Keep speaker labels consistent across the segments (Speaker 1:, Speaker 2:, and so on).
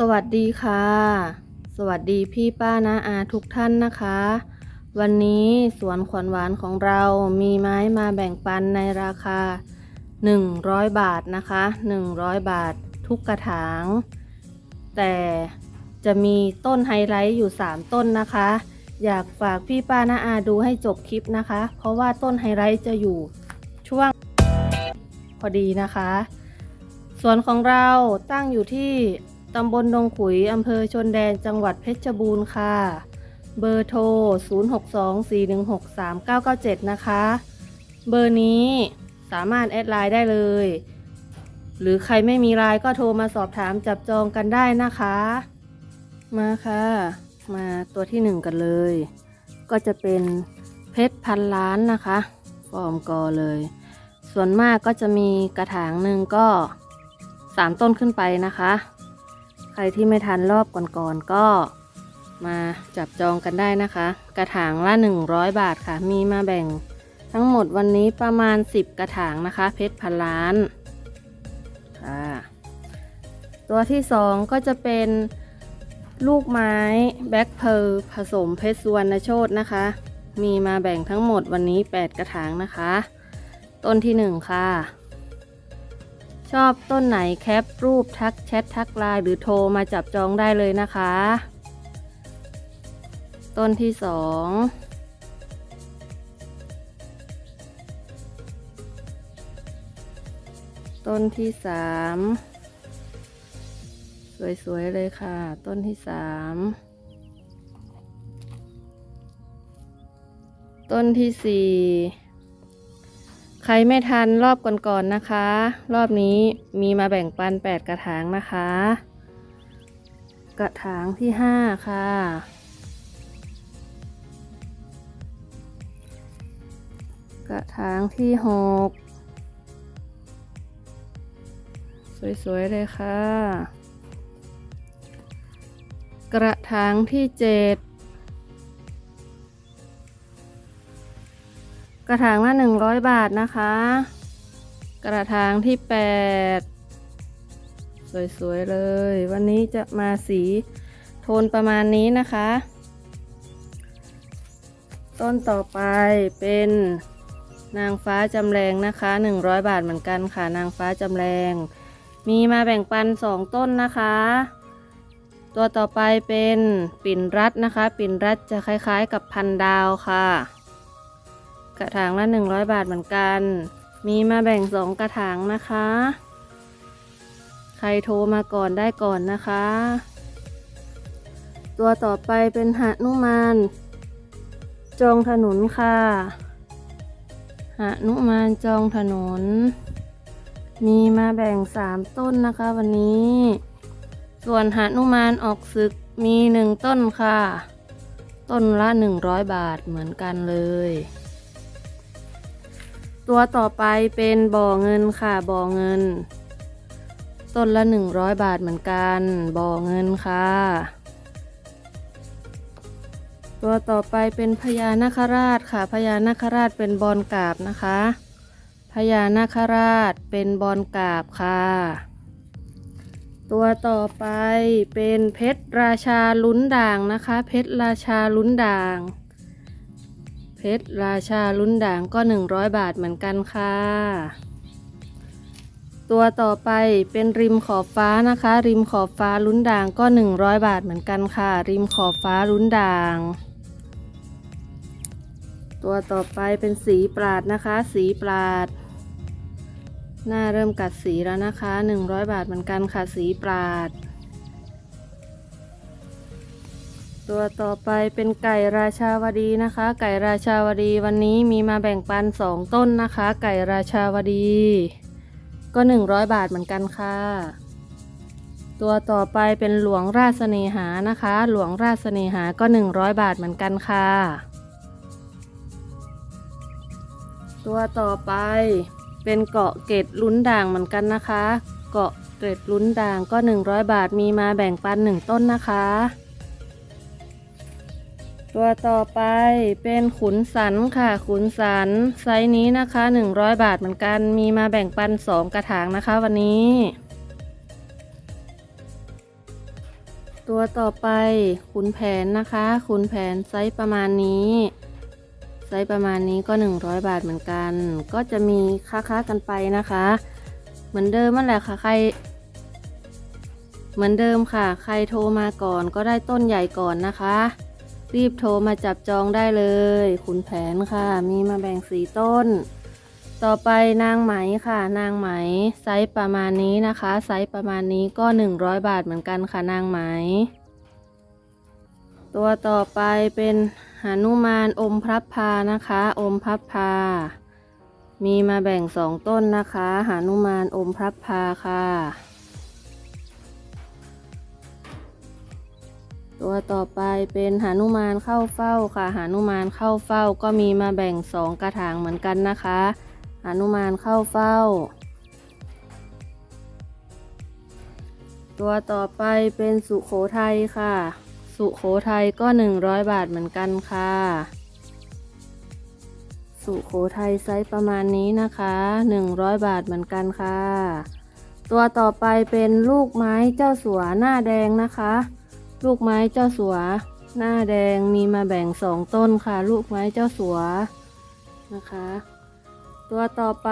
Speaker 1: สวัสดีค่ะ สวัสดีพี่ป้านาอาทุกท่านนะคะ วันนี้สวนขวัญหวานของเรามีไม้มาแบ่งปันในราคา 100 บาทนะคะ 100 บาททุกกระถาง แต่จะมีต้นไฮไลท์อยู่ 3 ต้นนะคะ อยากฝากพี่ป้านาอาดูให้จบคลิปนะคะ เพราะว่าต้นไฮไลท์จะอยู่ช่วงพอดีนะคะ สวนของเราตั้งอยู่ที่ ตำบลดงขุย อำเภอชนแดน จังหวัดเพชรบูรณ์ค่ะ เบอร์โทร 0624163997 นะคะ เบอร์นี้สามารถแอดไลน์ได้เลย หรือใครไม่มีไลน์ก็โทรมาสอบถามจับจองกันได้นะคะ มาค่ะ มาตัวที่หนึ่งกันเลย ก็จะเป็นเพชรพันล้านนะคะฟอร์มกอเลย ส่วนมากก็จะมีกระถางหนึ่งก็สามต้นขึ้นไปนะคะ ใครที่ไม่ทันรอบก่อนๆก็มาจับจองกันได้นะคะ กระถางละ 100 บาทค่ะ มีมาแบ่งทั้งหมดวันนี้ประมาณ 10 กระถางนะคะ เพชรพันล้านค่ะตัวที่สองก็จะเป็นลูกไม้แบ็คเพร์ลผสมเพชรสวรรณโชตนะคะ มีมาแบ่งทั้งหมดวันนี้ 8 กระถางนะคะ ต้นที่หนึ่งค่ะ ชอบต้นไหนแคปรูปทักแชททักไลน์หรือโทรมาจับจองได้เลยนะคะ ต้นที่สองต้นที่สามสวยๆเลยค่ะ ต้นที่สามต้นที่สี่ ใครไม่ทันรอบก่อนๆนะคะ รอบนี้มีมาแบ่งปัน8กระถางนะคะ กระถางที่5ค่ะ กระถางที่6สวยๆเลยค่ะ กระถางที่7 กระถางละหนึ่งร้อยบาทนะคะ กระถางที่แปดสวยๆเลย วันนี้จะมาสีโทนประมาณนี้นะคะ ต้นต่อไปเป็นนางฟ้าจำแรงนะคะ100บาทเหมือนกันค่ะ นางฟ้าจำแรง มีมาแบ่งปัน2ต้นนะคะตัวต่อไปเป็นปิ่นรัดนะคะ ปิ่นรัดจะคล้ายๆกับพันดาวค่ะ กระถางละ100 บาทเหมือนกัน มีมาแบ่งสองกระถางนะคะ ใครโทรมาก่อนได้ก่อนนะคะ ตัวต่อไปเป็นหนุมานจองถนนค่ะหนุมานจองถนน มีมาแบ่งสามต้นนะคะวันนี้ ส่วนหนุมานออกศึกมีหนึ่งต้นค่ะ ต้นละ100บาทเหมือนกันเลย ตัวต่อไปเป็นบ่อเงินค่ะ บ่อเงิน ต้นละ 100 บาทเหมือนกัน บ่อเงินค่ะ ตัวต่อไปเป็นพญานาคราชค่ะ พญานาคราชเป็นบอลกาบนะคะ พญานาคราชเป็นบอลกาบค่ะ ตัวต่อไปเป็นเพชรราชาลุ้นด่างนะคะ เพชรราชาลุ้นด่าง ชรราชาลุ้นด่างก็ 100 บาทเหมือนกันค่ะ ตัวต่อไปเป็นริมขอบฟ้านะคะ ริมขอบฟ้าลุ้นด่างก็ 100 บาทเหมือนกันค่ะ ริมขอบฟ้าลุ้นด่าง ตัวต่อไปเป็นสีปราดนะคะ สีปราดหน้าเริ่มกัดสีแล้วนะคะ 100 บาทเหมือนกันค่ะ สีปราด ตัวต่อไปเป็นไก่ราชาวดีนะคะ ไก่ราชาวดีวันนี้มีมาแบ่งปันสองต้นนะคะ ไก่ราชาวดี ก็100บาทเหมือนกันค่ะ ตัวต่อไปเป็นหลวงราชเสนหานะคะ หลวงราชเสนหาก็100บาทเหมือนกันค่ะ ตัวต่อไปเป็นเกาะเกตลุ้นด่างเหมือนกันนะคะ เกาะเกตลุ้นด่างก็100บาทมีมาแบ่งปันหนึ่งต้นนะคะ ตัวต่อไปเป็นขุนสันค่ะ ขุนสันไซส์นี้นะคะ 100 บาทเหมือนกัน มีมาแบ่งปัน 2 กระถางนะคะวันนี้ ตัวต่อไปขุนแผนนะคะ ขุนแผนไซส์ประมาณนี้ไซส์ประมาณนี้ก็ 100 บาทเหมือนกัน ก็จะมีค้าๆกันไปนะคะ เหมือนเดิมนั่นแหละค่ะใคร เหมือนเดิมค่ะ ใครโทรมาก่อนก็ได้ต้นใหญ่ก่อนนะคะ รีบโทรมาจับจองได้เลย ขุนแผนค่ะ มีมาแบ่งสีต้น ต่อไปนางไหมค่ะ นางไหมไซส์ประมาณนี้นะคะ ไซส์ประมาณนี้ก็ 100 บาทเหมือนกันค่ะนางไหม ตัวต่อไปเป็นหนุมานอมพระพานะคะ อมพระพา มีมาแบ่งสองต้นนะคะหนุมานอมพระพาค่ะ ตัวต่อไปเป็นหานุมานเข้าเฝ้าค่ะหานุมานเข้าเฝ้าก็มีมาแบ่งสองกระถางเหมือนกันนะคะหานุมานเข้าเฝ้า ตัวต่อไปเป็นสุโขทัยค่ะ สุโขทัยก็100บาทเหมือนกันค่ะ สุโขทัยไซส์ประมาณนี้นะคะ100บาทเหมือนกันค่ะ ตัวต่อไปเป็นลูกไม้เจ้าสัวหน้าแดงนะคะ ลูกไม้เจ้าสัว หน้าแดงมีมาแบ่งสองต้นค่ะ ลูกไม้เจ้าสัวนะคะ ตัวต่อไป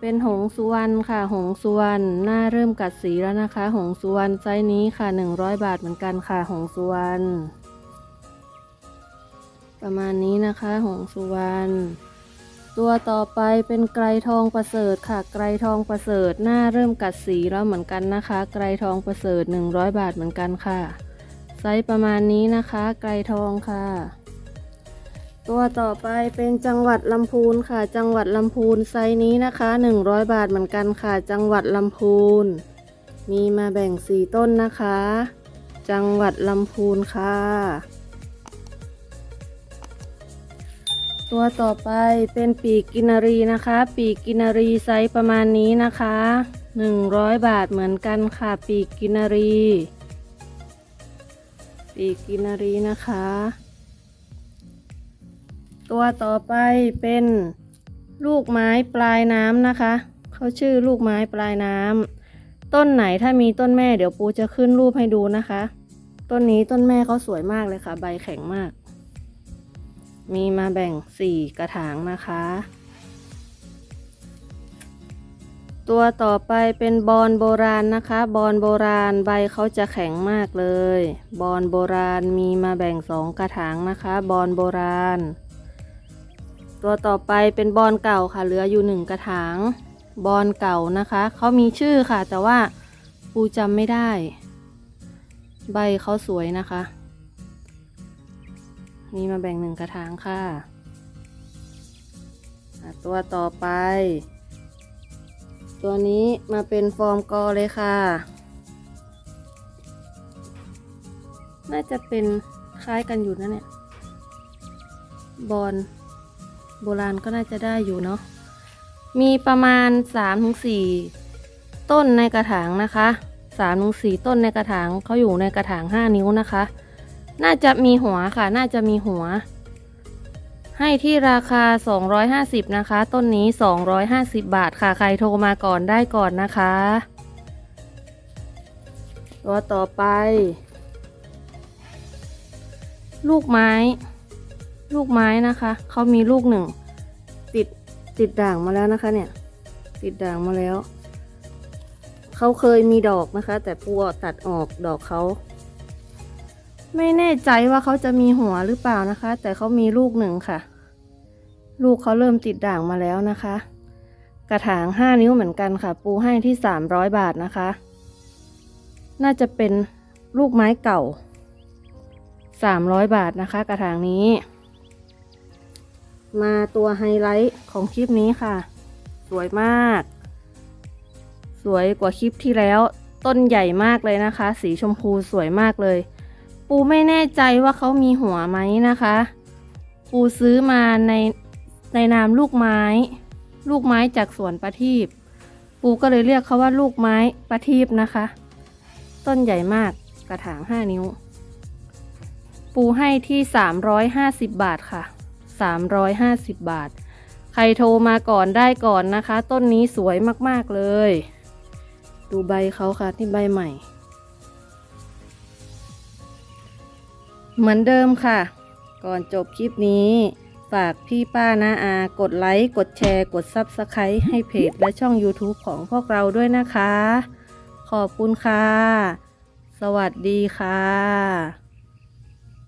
Speaker 1: เป็นหงสุวรรณค่ะ หงสุวรรณหน้าเริ่มกัดสีแล้วนะคะ หงสุวรรณไซส์นี้ค่ะ 100 บาทเหมือนกันค่ะ หงสุวรรณประมาณนี้นะคะ หงสุวรรณตัวต่อไปเป็นไกรทองประเสริฐค่ะ ไกรทองประเสริฐหน้าเริ่มกัดสีแล้วเหมือนกันนะคะ ไกรทองประเสริฐ 100 บาทเหมือนกันค่ะ ไซส์ประมาณนี้นะคะ ไกรทองค่ะ ตัวต่อไปเป็นจังหวัดลำพูนค่ะ จังหวัดลำพูนไซส์นี้นะคะ 100 บาทเหมือนกันค่ะ จังหวัดลำพูน มีมาแบ่งสีต้นนะคะ จังหวัดลำพูนค่ะ ตัวต่อไปเป็นปีกกินรีนะคะ ปีกกินรีไซส์ประมาณนี้นะคะ 100 บาทเหมือนกันค่ะ ปีกกินรี ปีกินรีนะคะ ตัวต่อไปเป็นลูกไม้ปลายน้ำนะคะ เขาชื่อลูกไม้ปลายน้ำ ต้นไหนถ้ามีต้นแม่เดี๋ยวปูจะขึ้นรูปให้ดูนะคะ ต้นนี้ต้นแม่เขาสวยมากเลยค่ะ ใบแข็งมาก มีมาแบ่งสี่กระถางนะคะ ตัวต่อไปเป็นบอนโบราณนะคะ บอนโบราณใบเขาจะแข็งมากเลย บอนโบราณมีมาแบ่งสองกระถางนะคะ บอนโบราณ ตัวต่อไปเป็นบอนเก่าค่ะ เหลืออยู่หนึ่งกระถาง บอนเก่านะคะเขามีชื่อค่ะ แต่ว่าปูจำไม่ได้ ใบเขาสวยนะคะ มีมาแบ่งหนึ่งกระถางค่ะอะตัวต่อไป ตัวนี้มาเป็นฟอร์มกอเลยค่ะ น่าจะเป็นคล้ายกันอยู่นะเนี่ย บอลโบราณก็น่าจะได้อยู่เนาะ มีประมาณ 3-4 ต้นในกระถางนะคะ3-4 ต้นในกระถางเขาอยู่ในกระถาง 5 นิ้วนะคะ น่าจะมีหัวค่ะ น่าจะมีหัว ให้ที่ราคา 250 นะคะ ต้นนี้ 250 บาทค่ะ ใครโทรมาก่อนได้ก่อนนะคะ ตัวต่อไป ลูกไม้ ลูกไม้นะคะ เขามีลูกหนึ่ง ติดติดด่างมาแล้วนะคะเนี่ย ติดด่างมาแล้ว เขาเคยมีดอกนะคะ แต่ปัวตัดออกดอกเขาไม่แน่ใจว่าเขาจะมีหัวหรือเปล่านะคะ แต่เขามีลูกหนึ่งค่ะ ลูกเขาเริ่มติดด่างมาแล้วนะคะ กระถางห้านิ้วเหมือนกันค่ะ ปูให้ที่สามร้อยบาทนะคะ น่าจะเป็นลูกไม้เก่าสามร้อยบาทนะคะ กระถางนี้ มาตัวไฮไลท์ของคลิปนี้ค่ะ สวยมาก สวยกว่าคลิปที่แล้ว ต้นใหญ่มากเลยนะคะ สีชมพูสวยมากเลย ปูไม่แน่ใจว่าเขามีหัวไหมนะคะ ปูซื้อมาใน ในนามลูกไม้ ลูกไม้จากสวนประทีปปูก็เลยเรียกเขาว่าลูกไม้ประทีปนะคะ ต้นใหญ่มากกระถาง 5 นิ้ว ปูให้ที่ 350 บาทค่ะ 350 บาท ใครโทรมาก่อนได้ก่อนนะคะ ต้นนี้สวยมากๆเลย ดูใบเขาค่ะที่ใบใหม่ เหมือนเดิมค่ะ ก่อนจบคลิปนี้ ฝากพี่ป้านาอา กดไลค์ กดแชร์ กด Subscribe ให้เพจและช่อง YouTube ของพวกเราด้วยนะคะ ขอบคุณค่ะ สวัสดีค่ะ